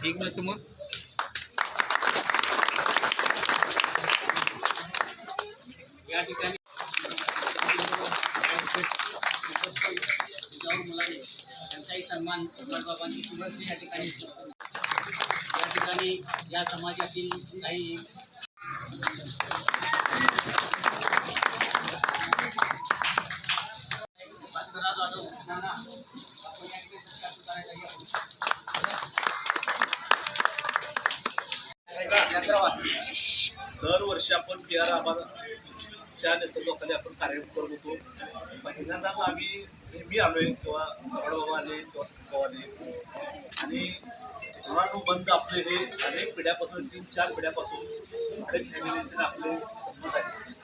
एक मिनिट समोर या ठिकाणी जिजाऊ मुलाने त्यांचाही सन्मान सम्राट बाबांची सुरुवात या ठिकाणी या ठिकाणी या समाजातील काही दरवर्षी आपण पी आर आबाच्या नेतृत्वाखाली आपण कार्यक्रम करत होतो. पहिल्यांदा मग आम्ही नेहमी आलोय किंवा सगळं आले किंवा संकव आले. आणि बंद आपले हे अनेक पिढ्यापासून तीन चार पिढ्यापासून अनेक फॅमिलीचे आपले संबंध आहेत.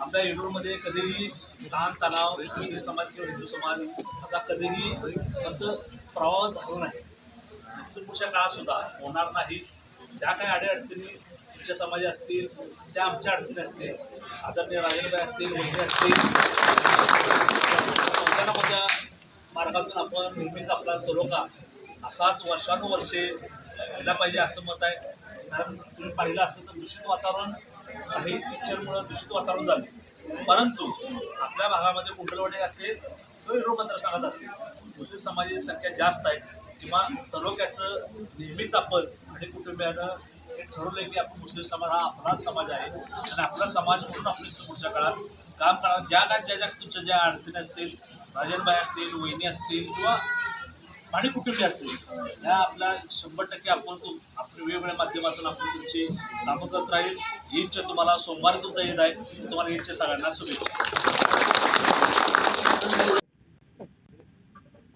आपल्या येडूरमध्ये कधीही लहान तणाव हिंदू समाज किंवा हिंदू समाज असा कधीही फक्त प्रवाह झाला नाही. पुढच्या काळात सुद्धा होणार नाही. ज्या काही अडीअडचणी तुमच्या समाजात असतील त्या आमच्या अडचणी असतील आदरणीय राजेंद्रबाई असतील वैद्य असतील कोणत्या कोणत्या मार्गातून आपण नेहमीच आपला सलोखा असाच वर्षानुवर्षे व्हायला पाहिजे असं मत आहे. कारण तुम्ही पाहिलं असेल तर दूषित वातावरण काही पिक्चरमुळं दूषित वातावरण झालं. परंतु आपल्या भागामध्ये कुंडलवाडी असेल तो विरोध मतदारसंघात असेल मुस्लिम समाजाची संख्या जास्त आहे. किंवा सलोख्याचं नेहमीच आपण आणि कुटुंबियानं हे ठरवलं की आपण मुस्लिम समाज हा आपलाच समाज आहे. आणि आपला समाज म्हणून आपण पुढच्या काळात काम करा ज्या काय ज्या ज्या तुमच्या ज्या अडचणी असतील राजनबाई असतील वहिनी असतील किंवा आणि कुटुंबी असतील ह्या आपल्या शंभर टक्के आपण तु आपल्या वेगवेगळ्या माध्यमातून आपण तुमची कामं करत राहील. ईदच्या तुम्हाला सोमवारी तुमचा ईद आहे. तुम्हाला ईदच्या सगळ्यांना शुभेच्छा.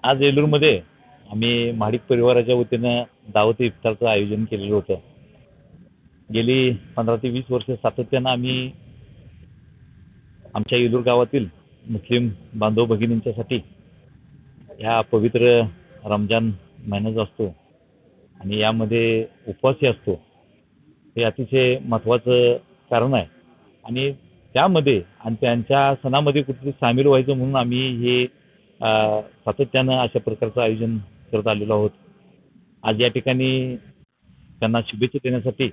आज येलूरमध्ये आम्ही महाडिक परिवाराच्या वतीनं दावत इफ्तारचं आयोजन केलेलं होतं. गेली पंधरा ते वीस वर्ष सातत्यानं आम्ही आमच्या येलूर गावातील मुस्लिम बांधव भगिनींच्यासाठी ह्या पवित्र रमजान महिना जो असतो आणि यामध्ये उपवासही असतो. हे अतिशय महत्त्वाचं कारण आहे. आणि त्यामध्ये आणि त्यांच्या सणामध्ये कुठेतरी सामील व्हायचं म्हणून आम्ही हे सातत्यानं अशा प्रकारचं आयोजन करत आलेलो आहोत. आज या ठिकाणी त्यांना शुभेच्छा देण्यासाठी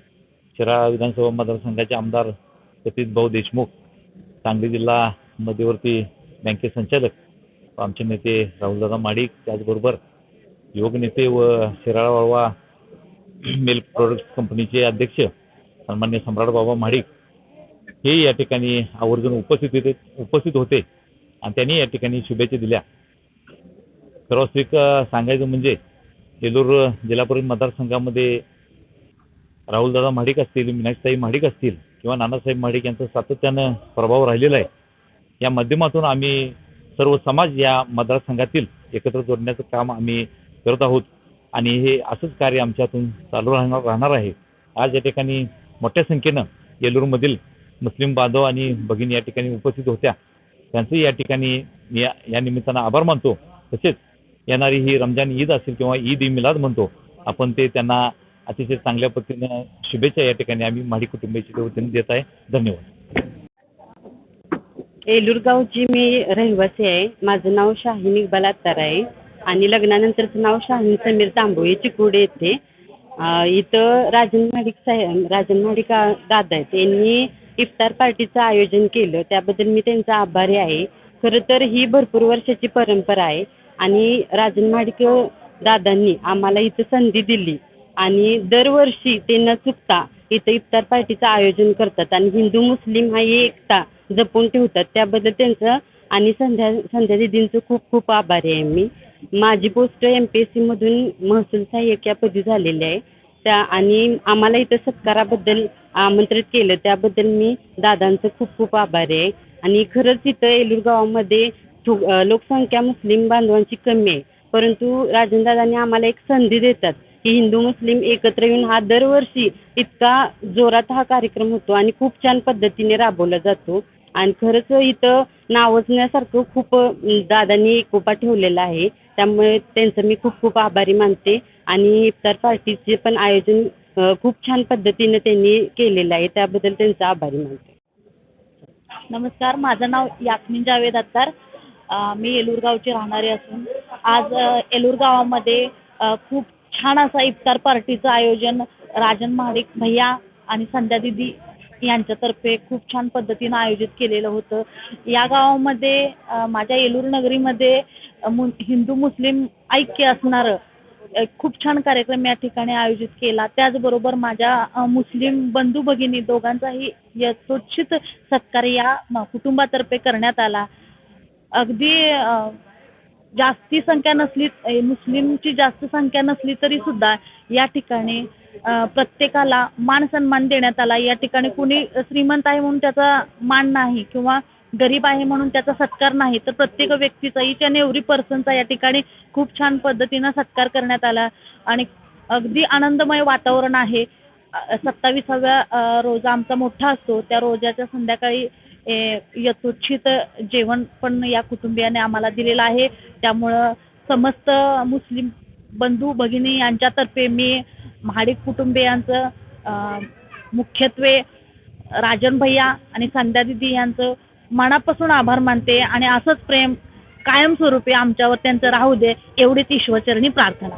शिराळा विधानसभा मतदारसंघाचे आमदार सतीश भाऊ देशमुख सांगली जिल्हा मध्यवर्ती बँके संचालक आमचे नेते राहुलदादा माडिक त्याचबरोबर युवक नेते व शिराळा वाळवा मिल्क प्रोडक्ट्स कंपनीचे अध्यक्ष सन्मान्य सम्राट बाबा महाडिक हे या ठिकाणी आवर्जून उपस्थित होते उपस्थित होते आणि त्यांनी या ठिकाणी शुभेच्छा दिल्या. सर्वास्विक सांगायचं म्हणजे येलूर जिल्हा परिषद मतदारसंघामध्ये राहुलदादा महाडिक असतील मीनाक्षीताई महाडिक असतील किंवा नानासाहेब महाडिक यांचा सातत्यानं प्रभाव राहिलेला आहे या माध्यमातून आम्ही सर्व समाज या मतदारसंघातील एकत्र जोडण्याचं काम आम्ही करत आहोत आणि हे असंच कार्य आमच्यातून चालू राहणार राहणार आहे. आज या ठिकाणी मोठ्या संख्येनं येलूरमधील मुस्लिम बांधव आणि भगिनी या ठिकाणी उपस्थित होत्या. त्यांचंही या ठिकाणी मी या या निमित्तानं आभार मानतो. तसेच येणारी ही रमजान ईद असेल किंवा ईद ई मिलाद म्हणतो आपण ते त्यांना अतिशय चांगल्या पद्धतीनं शुभेच्छा या ठिकाणी आम्ही माडी कुटुंबियाच्या वतीने देत आहे. धन्यवाद. येलूर गावची मी रहिवासी आहे. माझं नाव शाहिनी इक्बाल अत्तार आहे. आणि लग्नानंतरचं नाव शाहीन समीर तांबोळी चिकुडे येथे. इथं राजन महाडिक साहेब राजन महाडिक दादा आहेत. यांनी इफ्तार पार्टीचं आयोजन केलं. त्याबद्दल मी त्यांचा आभारी आहे. खरं तर ही भरपूर वर्षाची परंपरा आहे. आणि राजन महाडिक दादांनी आम्हाला इथं संधी दिली. आणि दरवर्षी ते न चुकता इथं इफ्तार पार्टीचं आयोजन करतात. आणि हिंदू मुस्लिम हा एकता जपून ठेवतात. त्याबद्दल त्यांचं आणि संध्या संध्या दिदींचं खूप खूप आभारी आहे मी. माझी पोस्ट एम पी एस सीमधून महसूल सहाय्यक या पदी झालेली आहे. त्या आणि आम्हाला इथं सत्काराबद्दल आमंत्रित केलं. त्याबद्दल मी दादांचं खूप खूप आभारी आहे. आणि खरंच इथं येलूर गावामध्ये लोकसंख्या मुस्लिम बांधवांची कमी आहे. परंतु राजनदादांनी आम्हाला एक संधी देतात की हिंदू मुस्लिम एकत्र येऊन हा दरवर्षी इतका जोरात हा कार्यक्रम होतो आणि खूप छान पद्धतीने राबवला जातो. आणि खरंच इथं नावजण्यासारखं खूप दादांनी एकोपा ठेवलेला आहे. त्यामुळे त्यांचं मी खूप खूप आभारी मानते. आणि इफ्तार पार्टीचे पण आयोजन खूप छान पद्धतीनं त्यांनी केलेलं आहे. त्याबद्दल त्यांचा आभारी मानते. नमस्कार माझं नाव यास्मिन जावेद अत्तार. मी येलूर गावची राहणारी असून आज येलूर गावामध्ये खूप छान असा इफ्तार पार्टीचं आयोजन राजन महाडिक भैया आणि संध्या दिदी यांच्यातर्फे खूप छान पद्धतीनं आयोजित केलेलं होतं. या गावामध्ये माझ्या येलूर नगरीमध्ये मु हिंदू मुस्लिम ऐक्य असणारं खूप छान कार्यक्रम या ठिकाणी आयोजित केला. त्याचबरोबर माझ्या मुस्लिम बंधू भगिनी दोघांचाही यथोचित सत्कार या कुटुंबातर्फे करण्यात आला. अगदी जास्ती संख्या नसली मुस्लिमची जास्त संख्या नसली तरी सुद्धा या ठिकाणी प्रत्येकाला मान सन्मान देण्यात आला. या ठिकाणी कुणी श्रीमंत आहे म्हणून त्याचा मान नाही किंवा गरीब आहे म्हणून त्याचा सत्कार नाही तर प्रत्येक व्यक्तीचा इच अँड एव्हरी पर्सनचा या ठिकाणी खूप छान पद्धतीनं सत्कार करण्यात आला. आणि अगदी आनंदमय वातावरण आहे. सत्तावीसाव्या रोजा आमचा मोठा असतो. त्या रोजाच्या संध्याकाळी ए, यथोचित जेवण पण या कुटुंबियाने आम्हाला दिलेलं आहे. त्यामुळं समस्त मुस्लिम बंधू भगिनी यांच्यातर्फे मी महाडिक कुटुंबियांचं मुख्यत्वे राजन भैया आणि संध्या दिदी यांचं मनापासून आभार मानते आणि असंच प्रेम कायमस्वरूपी आमच्यावर त्यांचं राहू दे एवढीच ईश्वरचरणी प्रार्थना.